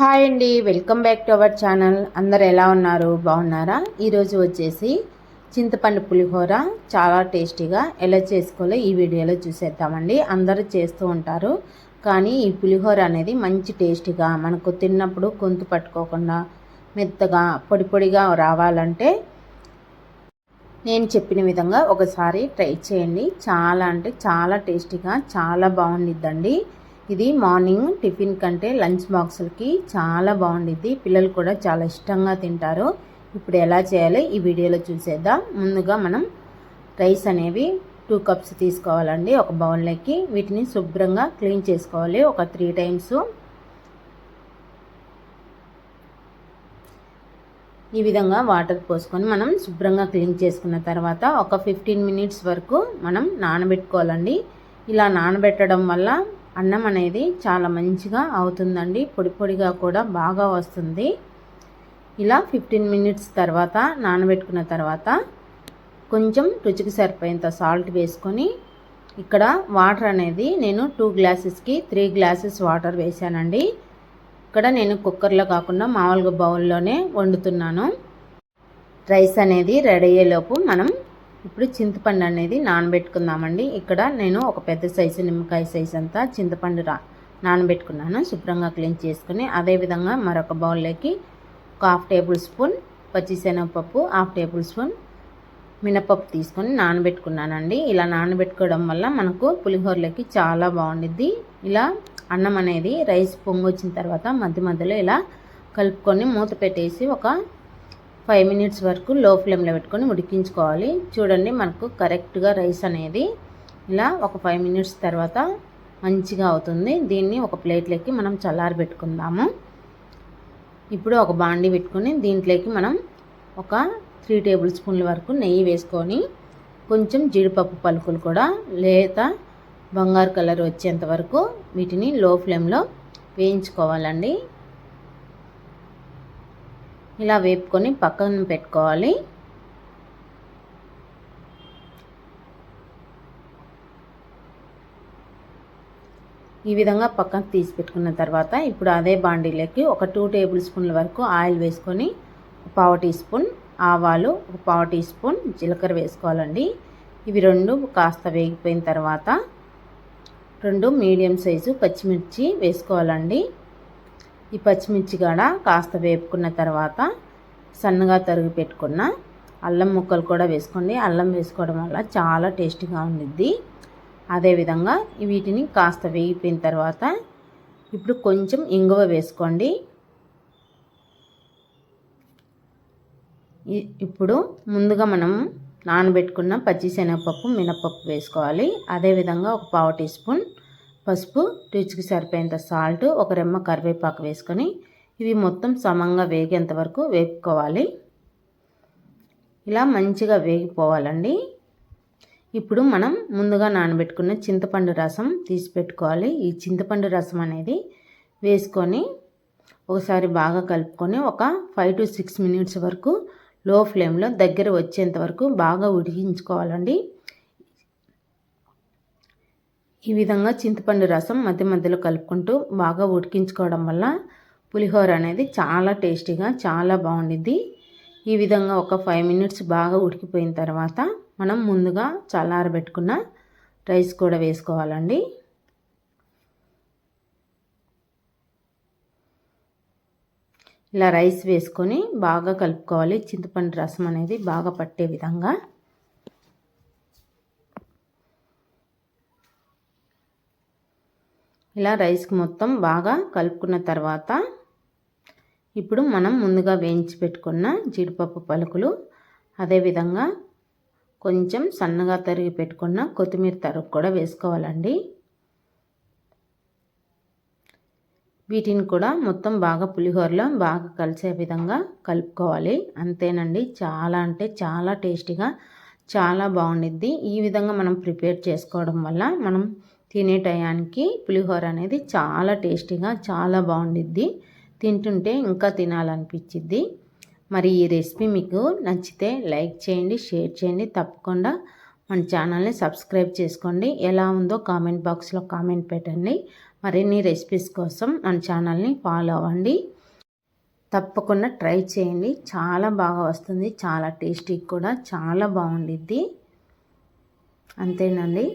Hi అండి welcome back to our channel. అందరు ఎలా ఉన్నారు? బాగున్నారా? ఈరోజు వచ్చేసి చింతపండు పులిహోర. చాలా టేస్టీగా ఎలా చేసుకోవాలో ఈ వీడియోలో చూసేద్దామండి. అందరూ చేస్తూ ఉంటారు. కానీ ఈ పులిహోర అనేది మంచి టేస్టీగా మనకు తిన్నప్పుడు గొంతు పట్టుకోకుండా మెత్తగా పొడి పొడిగా రావాలంటే నేను చెప్పిన విధంగా ఒకసారి ట్రై చేయండి. చాలా అంటే చాలా టేస్టీగా చాలా బాగుండిద్దండి. ఇది మార్నింగ్ టిఫిన్ కంటే లంచ్ బాక్సులకి చాలా బాగుండిద్ది. పిల్లలు కూడా చాలా ఇష్టంగా తింటారు. ఇప్పుడు ఎలా చేయాలో ఈ వీడియోలో చూసేద్దాం. ముందుగా మనం రైస్ అనేవి టూ కప్స్ తీసుకోవాలండి. ఒక బౌల్లోకి వీటిని శుభ్రంగా క్లీన్ చేసుకోవాలి. ఒక త్రీ టైమ్స్. ఈ విధంగా వాటర్ పోసుకొని మనం శుభ్రంగా క్లీన్ చేసుకున్న తర్వాత ఒక ఫిఫ్టీన్ మినిట్స్ వరకు మనం నానబెట్టుకోవాలండి. ఇలా నానబెట్టడం వల్ల అన్నం అనేది చాలా మంచిగా అవుతుందండి. పొడి పొడిగా కూడా బాగా వస్తుంది. ఇలా ఫిఫ్టీన్ మినిట్స్ తర్వాత నానబెట్టుకున్న తర్వాత కొంచెం రుచికి సరిపోయేంత సాల్ట్ వేసుకొని ఇక్కడ వాటర్ అనేది నేను టూ గ్లాసెస్కి త్రీ గ్లాసెస్ వాటర్ వేసానండి. ఇక్కడ నేను కుక్కర్లో కాకుండా మామూలుగా బౌల్లోనే వండుతున్నాను. రైస్ అనేది రెడీ అయ్యేలోపు మనం ఇప్పుడు చింతపండు అనేది నానబెట్టుకుందామండి. ఇక్కడ నేను ఒక పెద్ద సైజు నిమ్మకాయ సైజు అంతా చింతపండు రా నానబెట్టుకున్నాను. శుభ్రంగా క్లీన్ చేసుకుని అదేవిధంగా మరొక బౌల్లోకి ఒక హాఫ్ టేబుల్ స్పూన్ పచ్చిశనగపప్పు హాఫ్ టేబుల్ స్పూన్ మినపప్పు తీసుకొని నానబెట్టుకున్నానండి. ఇలా నానబెట్టుకోవడం వల్ల మనకు పులిహోరలోకి చాలా బాగుండిద్ది. ఇలా అన్నం అనేది రైస్ పొంగు వచ్చిన తర్వాత మధ్య మధ్యలో ఇలా కలుపుకొని మూత పెట్టేసి ఒక ఫైవ్ మినిట్స్ వరకు లో ఫ్లేమ్లో పెట్టుకొని ఉడికించుకోవాలి. చూడండి మనకు కరెక్ట్గా రైస్ అనేది ఇలా ఒక ఫైవ్ మినిట్స్ తర్వాత మంచిగా అవుతుంది. దీన్ని ఒక ప్లేట్లోకి మనం చల్లారి పెట్టుకుందాము ఇప్పుడు ఒక బాండి పెట్టుకొని దీంట్లోకి మనం ఒక త్రీ టేబుల్ స్పూన్ల వరకు నెయ్యి వేసుకొని కొంచెం జీడిపప్పు పలుకులు కూడా లేత బంగారు కలర్ వచ్చేంత వరకు వీటిని లో ఫ్లేమ్లో వేయించుకోవాలండి. ఇలా వేపుకొని పక్కన పెట్టుకోవాలి. ఈ విధంగా పక్కన తీసి పెట్టుకున్న తర్వాత ఇప్పుడు అదే బాండీలోకి ఒక టూ టేబుల్ స్పూన్ల వరకు ఆయిల్ వేసుకొని పావు టీ స్పూన్ ఆవాలు ఒక పావు టీ స్పూన్ జీలకర్ర వేసుకోవాలండి. ఇవి రెండు కాస్త వేగిపోయిన తర్వాత రెండు మీడియం సైజు పచ్చిమిర్చి వేసుకోవాలండి. ఈ పచ్చిమిర్చి కాడ కాస్త వేపుకున్న తర్వాత సన్నగా తరిగి పెట్టుకున్న అల్లం ముక్కలు కూడా వేసుకోండి. అల్లం వేసుకోవడం వల్ల చాలా టేస్టీగా ఉండిద్ది. అదేవిధంగా వీటిని కాస్త వేగిపోయిన తర్వాత ఇప్పుడు కొంచెం ఇంగువ వేసుకోండి. ఇప్పుడు ముందుగా మనం నానబెట్టుకున్న పచ్చిశనగపప్పు మినపప్పు వేసుకోవాలి. అదేవిధంగా ఒక పావు టీ స్పూన్ పసుపు రుచికి సరిపోయేంత సాల్ట్ ఒక రెమ్మ కరివేపాకు వేసుకొని ఇవి మొత్తం సమంగా వేగేంత వరకు వేపుకోవాలి. ఇలా మంచిగా వేగిపోవాలండి. ఇప్పుడు మనం ముందుగా నానబెట్టుకున్న చింతపండు రసం తీసి పెట్టుకోవాలి ఈ చింతపండు రసం అనేది వేసుకొని ఒకసారి బాగా కలుపుకొని ఒక ఫైవ్ టు సిక్స్ మినిట్స్ వరకు లో ఫ్లేమ్లో దగ్గర వచ్చేంత వరకు బాగా ఉడికించుకోవాలండి. ఈ విధంగా చింతపండు రసం మధ్య మధ్యలో కలుపుకుంటూ బాగా ఉడికించుకోవడం వల్ల పులిహోర అనేది చాలా టేస్టీగా చాలా బాగుండిద్ది. ఈ విధంగా ఒక ఫైవ్ మినిట్స్ బాగా ఉడికిపోయిన తర్వాత మనం ముందుగా చల్లారబెట్టుకున్న రైస్ కూడా వేసుకోవాలండి. ఇలా రైస్ వేసుకొని బాగా కలుపుకోవాలి. చింతపండు రసం అనేది బాగా పట్టే విధంగా. ఇలా రైస్కి మొత్తం బాగా కలుపుకున్న తర్వాత ఇప్పుడు మనం ముందుగా వేయించి పెట్టుకున్న జీడిపప్పు పలుకులు అదేవిధంగా కొంచెం సన్నగా తరిగి పెట్టుకున్న కొత్తిమీర తరుగు కూడా వేసుకోవాలండి. వీటిని కూడా మొత్తం బాగా పులిహోరలో బాగా కలిసే విధంగా కలుపుకోవాలి. అంతేనండి చాలా అంటే చాలా టేస్టీగా చాలా బాగుండిద్ది. ఈ విధంగా మనం ప్రిపేర్ చేసుకోవడం వల్ల మనం తినే టయానికి పులిహోర అనేది చాలా టేస్టీగా చాలా బాగుండిద్ది. తింటుంటే ఇంకా తినాలనిపించిద్ది మరి ఈ రెసిపీ మీకు నచ్చితే లైక్ చేయండి షేర్ చేయండి. తప్పకుండా మన ఛానల్ని సబ్స్క్రైబ్ చేసుకోండి. ఎలా ఉందో కామెంట్ బాక్స్లో కామెంట్ పెట్టండి. మరిన్ని రెసిపీస్ కోసం మన ఛానల్ని ఫాలో అవ్వండి. తప్పకుండా ట్రై చేయండి. చాలా బాగా వస్తుంది. చాలా టేస్టీ కూడా చాలా బాగుండిద్ది. అంతేనండి.